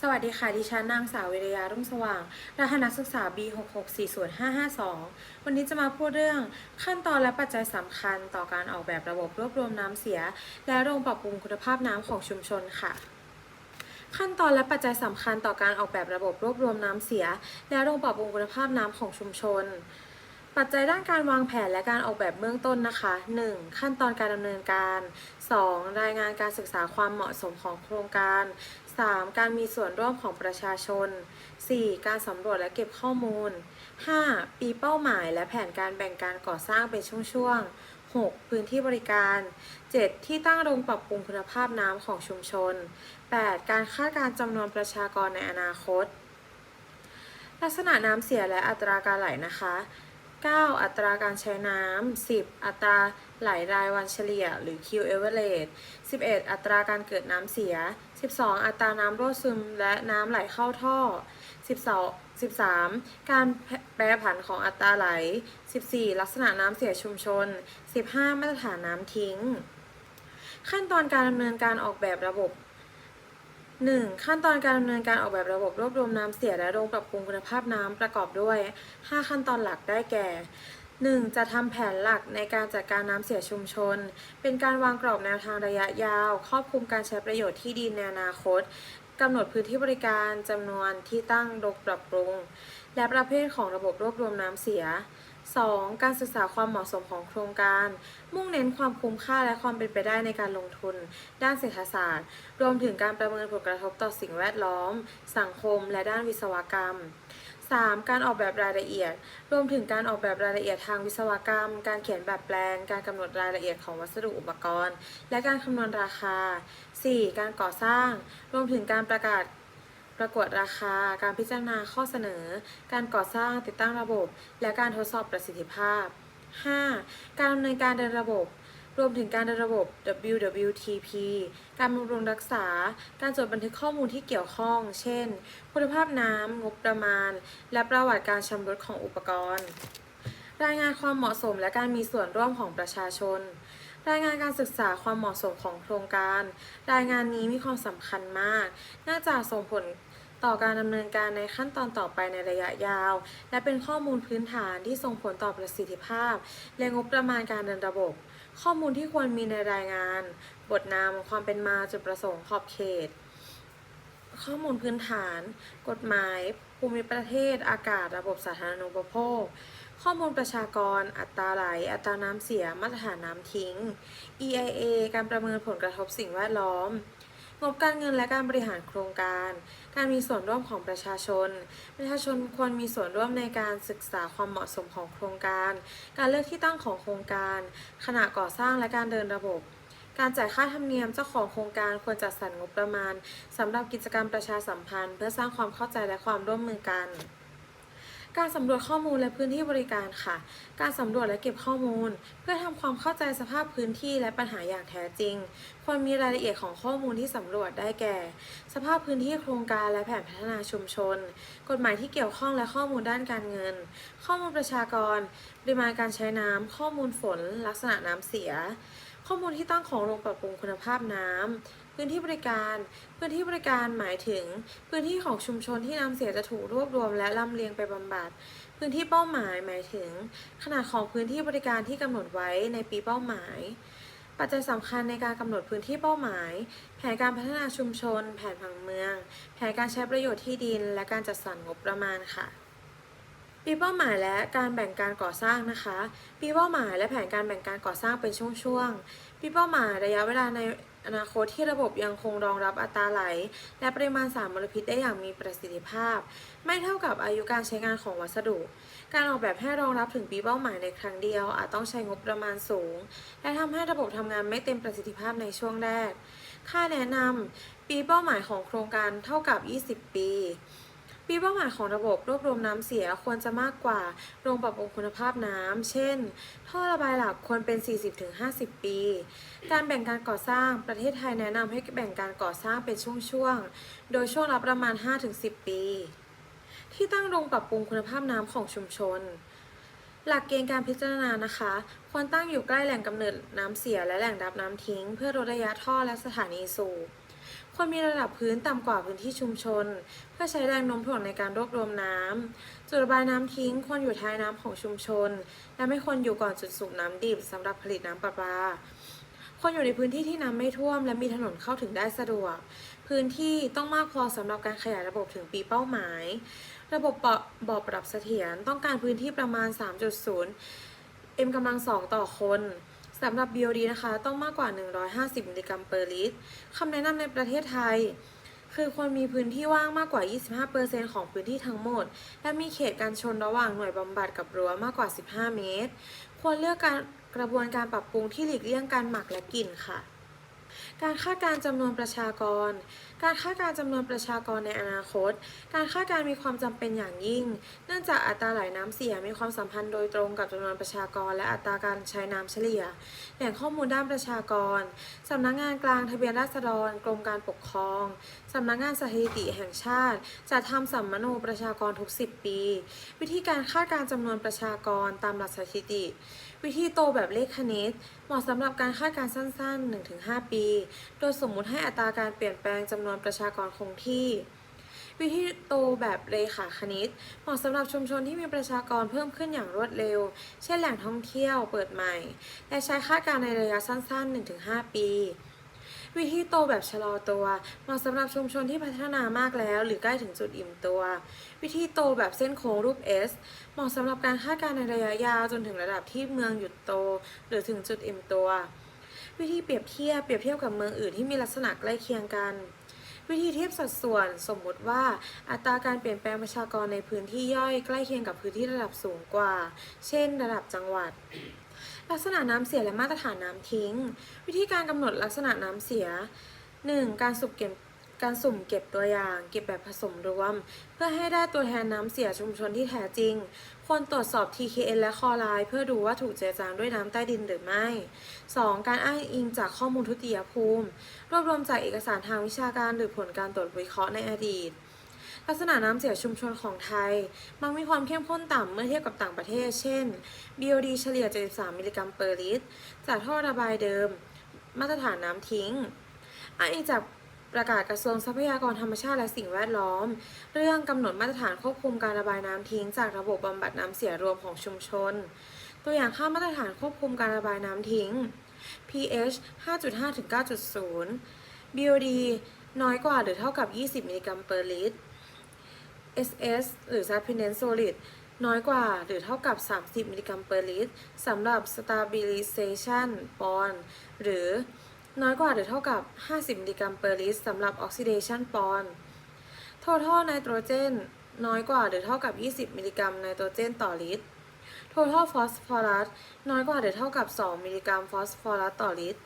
สวัสดีค่ะ ดิฉันนางสาววิรยารุ่งสว่าง รหัสนักศึกษา B6640552 วันนี้จะมาพูดเรื่องขั้นตอนและปัจจัยสำคัญต่อการออกแบบระบบรวบรวมน้ำเสีย และโรงปรับปรุงคุณภาพน้ำของชุมชนค่ะขั้นตอนและปัจจัยสำคัญต่อการออกแบบระบบรวบรวมน้ำเสีย และโรงปรับปรุงคุณภาพน้ำของชุมชน ปัจจัยด้านการวางแผนและการออกแบบเบื้องต้นนะคะ 1. ขั้นตอนการดำเนินการ 2. รายงานการศึกษาความเหมาะสมของโครงการ 3. การมีส่วนร่วมของประชาชน 4. การสำรวจและเก็บข้อมูล 5. ปีเป้าหมายและแผนการแบ่งการก่อสร้างเป็นช่วงๆ 6. พื้นที่บริการ 7. ที่ตั้งโรงปรับปรุงคุณภาพน้ำของชุมชน 8. การคาดการจำนวนประชากรในอนาคต ลักษณะน้ำเสียและอัตราการไหลนะคะ 9. อัตราการใช้น้ำ 10. อัตราไหลรายวันเฉลี่ย หรือ Q average 11. อัตราการเกิดน้ำเสีย 12. อัตราน้ำรั่วซึมและน้ำไหลเข้าท่อ 12 13. การแปรผันของอัตราไหล 14. ลักษณะน้ำเสียชุมชน 15. มาตรฐานน้ำทิ้ง ขั้นตอนการดำเนินการออกแบบระบบ 1. ขั้นตอนการดำเนินการออกแบบระบบรวบรวมน้ำเสียและโรงปรับปรุงคุณภาพน้ำประกอบด้วย 5 ขั้นตอนหลักได้แก่ 1. จะทำแผนหลักในการจัดการน้ำเสียชุมชน เป็นการวางกรอบแนวทางระยะยาว ครอบคลุมการใช้ประโยชน์ที่ดินในอนาคตกำหนดพื้นที่บริการจำนวนที่ตั้งรงปรับปรุง และประเภทของระบบรวบรวมน้ำเสีย 2. การศึกษาความเหมาะสมของโครงการ มุ่งเน้นความคุ้มค่าและความเป็นไปได้ในการลงทุน ด้านเศรษฐศาสตร์ รวมถึงการประเมินผลกระทบต่อสิ่งแวดล้อม สังคม และด้านวิศวกรรม 3. การออกแบบรายละเอียด รวมถึงการออกแบบรายละเอียดทางวิศวกรรม การเขียนแบบแปลน การกำหนดรายละเอียดของวัสดุอุปกรณ์ และการคำนวณราคา 4. การก่อสร้าง รวมถึงการประกาศประกวดราคา การพิจารณาข้อเสนอ การก่อสร้างติดตั้งระบบ และการทดสอบประสิทธิภาพ 5. การดำเนินการเดินระบบ รวมถึงการเดินระบบ WWTP การบำรุงรักษา การจดบันทึกข้อมูลที่เกี่ยวข้อง เช่น คุณภาพน้ำ งบประมาณ และประวัติการชำรุดของอุปกรณ์ รายงานความเหมาะสมและการมีส่วนร่วมของประชาชน รายงานการศึกษาความเหมาะสมของโครงการ รายงานนี้มีความสำคัญมากเนื่องจากส่งผลต่อการดำเนินการในขั้นตอนต่อไปในระยะยาว และเป็นข้อมูลพื้นฐานที่ส่งผลต่อประสิทธิภาพ และงบประมาณการเดินระบบ ข้อมูลที่ควรมีในรายงาน บทนำความเป็นมาจุดประสงค์ขอบเขต ข้อมูลพื้นฐาน กฎหมาย ภูมิประเทศ อากาศ ระบบสาธารณูปโภค ข้อมูลประชากร อัตราไหล อัตราน้ำเสีย มาตรฐานน้ำทิ้ง EIA การประเมินผลกระทบสิ่งแวดล้อม งบการเงินและการบริหารโครงการ การมีส่วนร่วมของประชาชน ประชาชนควรมีส่วนร่วมในการศึกษาความเหมาะสมของโครงการ การเลือกที่ตั้งของโครงการ ขณะก่อสร้างและการเดินระบบ การจ่ายค่าธรรมเนียมเจ้าของโครงการควรจัดสรรงบประมาณสำหรับกิจกรรมประชาสัมพันธ์ เพื่อสร้างความเข้าใจและความร่วมมือกัน การสำรวจข้อมูลและพื้นที่บริการค่ะ การสำรวจและเก็บข้อมูล เพื่อทำความเข้าใจสภาพพื้นที่และปัญหาอย่างแท้จริง ควรมีรายละเอียดของข้อมูลที่สำรวจได้แก่ สภาพพื้นที่โครงการและแผนพัฒนาชุมชน กฎหมายที่เกี่ยวข้องและข้อมูลด้านการเงิน ข้อมูลประชากร ปริมาณการใช้น้ำ ข้อมูลฝน ลักษณะน้ำเสีย ข้อมูลที่ตั้งของโรงปรับปรุงคุณภาพน้ำ พื้นที่บริการ พื้นที่บริการหมายถึง พื้นที่ของชุมชนที่น้ำเสียจะถูกรวบรวมและลำเลียงไปบำบัด พื้นที่เป้าหมายหมายถึง ขนาดของพื้นที่บริการที่กำหนดไว้ในปีเป้าหมาย ปัจจัยสำคัญในการกำหนดพื้นที่เป้าหมาย แผนการพัฒนาชุมชน แผนผังเมือง แผนการใช้ประโยชน์ที่ดิน และการจัดสรรงบประมาณค่ะปีเป้าหมายและการแบ่งการก่อสร้างนะคะ ปีเป้าหมายและแผนการแบ่งการก่อสร้างเป็นช่วงๆ ปีเป้าหมายระยะเวลาใน อนาคตที่ระบบยังคงรองรับอัตราไหล และปริมาณสารมลพิษได้อย่างมีประสิทธิภาพ ไม่เท่ากับอายุการใช้งานของวัสดุ การออกแบบให้รองรับถึงปีเป้าหมายในครั้งเดียว อาจต้องใช้งบประมาณสูง และทำให้ระบบทำงานไม่เต็มประสิทธิภาพในช่วงแรก ค่าแนะนำปีเป้าหมายของโครงการเท่ากับ 20 ปี ปีเป้าหมายของระบบรวบรวมน้ำเสียควรจะมากกว่าโรงปรับปรุงคุณภาพน้ำเช่น ท่อระบายหลักควรเป็น 40-50 ปี การแบ่งการก่อสร้างประเทศไทยแนะนำให้แบ่งการก่อสร้างเป็นช่วงๆ โดยช่วงละประมาณ 5-10 ปี ที่ตั้งโรงปรับปรุงคุณภาพน้ำของชุมชนหลักเกณฑ์การพิจารณานะคะ ควรตั้งอยู่ใกล้แหล่งกำเนิดน้ำเสียและแหล่งรับน้ำทิ้ง เพื่อลดระยะท่อและสถานีสูบ ควรมีระดับพื้นต่ำกว่าพื้นที่ชุมชน เพื่อใช้แรงโน้มถ่วงในการรวบรวมน้ำจุดระบายน้ำทิ้งควรอยู่ท้ายน้ำของชุมชน และไม่ควรอยู่ก่อนจุดสูบน้ำดิบสำหรับผลิตน้ำประปาควรอยู่ในพื้นที่ที่น้ำไม่ท่วม และมีถนนเข้าถึงได้สะดวก พื้นที่ต้องมากพอสำหรับการขยายระบบถึงปีเป้าหมาย ระบบบ่อบปรับเสถียรต้องการพื้นที่ประมาณ 3.0 m กำลังสองต่อคน สำหรับ BOD นะคะ ต้องมากกว่า 150 มิลลิกรัมเปอร์ลิตรคำแนะนำในประเทศไทย คือควรมีพื้นที่ว่างมากกว่า 25%ของพื้นที่ทั้งหมด และมีเขตการชนระหว่างหน่วยบำบัดกับรั้วมากกว่า 15 เมตร ควรเลือกการกระบวนการปรับปรุงที่หลีกเลี่ยงการหมักและกลิ่นค่ะ การคาดการจำนวนประชากร การคาดการจำนวนประชากรในอนาคต การคาดการมีความจำเป็นอย่างยิ่ง เนื่องจากอัตราไหลน้ำเสียมีความสัมพันธ์โดยตรงกับจำนวนประชากร และอัตราการใช้น้ำเฉลี่ย แหล่งข้อมูลด้านประชากรสำนักงานกลางทะเบียนราษฎร กรมการปกครองสำนักงานสถิติแห่งชาติจะทำสัมมโนประชากรทุก 10 ปี วิธีการคาดการจำนวนประชากรตามหลักสถิติ วิธีโตแบบเลขคณิต เหมาะสำหรับการคาดการณ์สั้น ๆ 1-5 ปี โดยสมมุติให้อัตราการเปลี่ยนแปลงจำนวนประชากรคงที่ วิธีโตแบบเรขาคณิต เหมาะสำหรับชุมชนที่มีประชากรเพิ่มขึ้นอย่างรวดเร็ว เช่นแหล่งท่องเที่ยวเปิดใหม่ และใช้คาดการณ์ในระยะสั้น ๆ 1-5 ปี วิธีโตแบบชะลอตัวเหมาะสำหรับชุมชนที่พัฒนามากแล้ว หรือใกล้ถึงจุดอิ่มตัว วิธีโตแบบเส้นโค้งรูป S เหมาะสำหรับการคาดการณ์ในระยะยาวจนถึงระดับที่เมืองหยุดโต หรือถึงจุดอิ่มตัว วิธีเปรียบเทียบเปรียบเทียบกับเมืองอื่นที่มีลักษณะใกล้เคียงกันวิธีเทียบสัดส่วนสมมุติว่าอัตราการเปลี่ยนแปลงประชากรในพื้นที่ย่อยใกล้เคียงกับพื้นที่ระดับสูงกว่า เช่น ระดับจังหวัด ลักษณะน้ำเสียและมาตรฐานน้ำทิ้ง วิธีการกำหนดลักษณะน้ำเสีย 1. การสุ่มเก็บการสุ่มเก็บตัวอย่าง เก็บแบบผสมรวม เพื่อให้ได้ตัวแทนน้ำเสียชุมชนที่แท้จริง ควรตรวจสอบ TKN และคลอไรด์เพื่อดูว่าถูกเจือจางด้วยน้ำใต้ดินหรือไม่ 2. การอ้างอิงจากข้อมูลทุติยภูมิ รวบรวมจากเอกสารทางวิชาการหรือผลการตรวจวิเคราะห์ในอดีต ลักษณะน้ำเสียชุมชนของไทย มักมีความเข้มข้นต่ำเมื่อเทียบกับต่างประเทศ เช่น BOD เฉลี่ย 73 มิลลิกรัมเปอร์ลิตร จากท่อระบายเดิม มาตรฐานน้ำทิ้งอ้างอิงจากประกาศกระทรวงทรัพยากรธรรมชาติและสิ่งแวดล้อม เรื่องกำหนดมาตรฐานควบคุมการระบายน้ำทิ้ง จากระบบบำบัดน้ำเสียรวมของชุมชน ตัวอย่างค่ามาตรฐานควบคุมการระบายน้ำทิ้ง pH 5.5 ถึง 9.0 BOD น้อยกว่าหรือเท่ากับ 20 มิลลิกรัมเปอร์ลิตร SS หรือ Supplement Solid น้อยกว่าหรือเท่ากับ 30 มิลลิกรัมเปอร์ลิตรสำหรับ Stabilization Bond หรือน้อยกว่าหรือเท่ากับ 50 มิลลิกรัมเปอร์ลิตรสำหรับ Oxidation Bond Total Nitrogen น้อยกว่าหรือเท่ากับ 20 มิลลิกรัมไนโตรเจนต่อลิตร Total Phosphorus น้อยกว่าหรือเท่ากับ 2 มิลลิกรัมฟอสฟอรัสต่อลิตร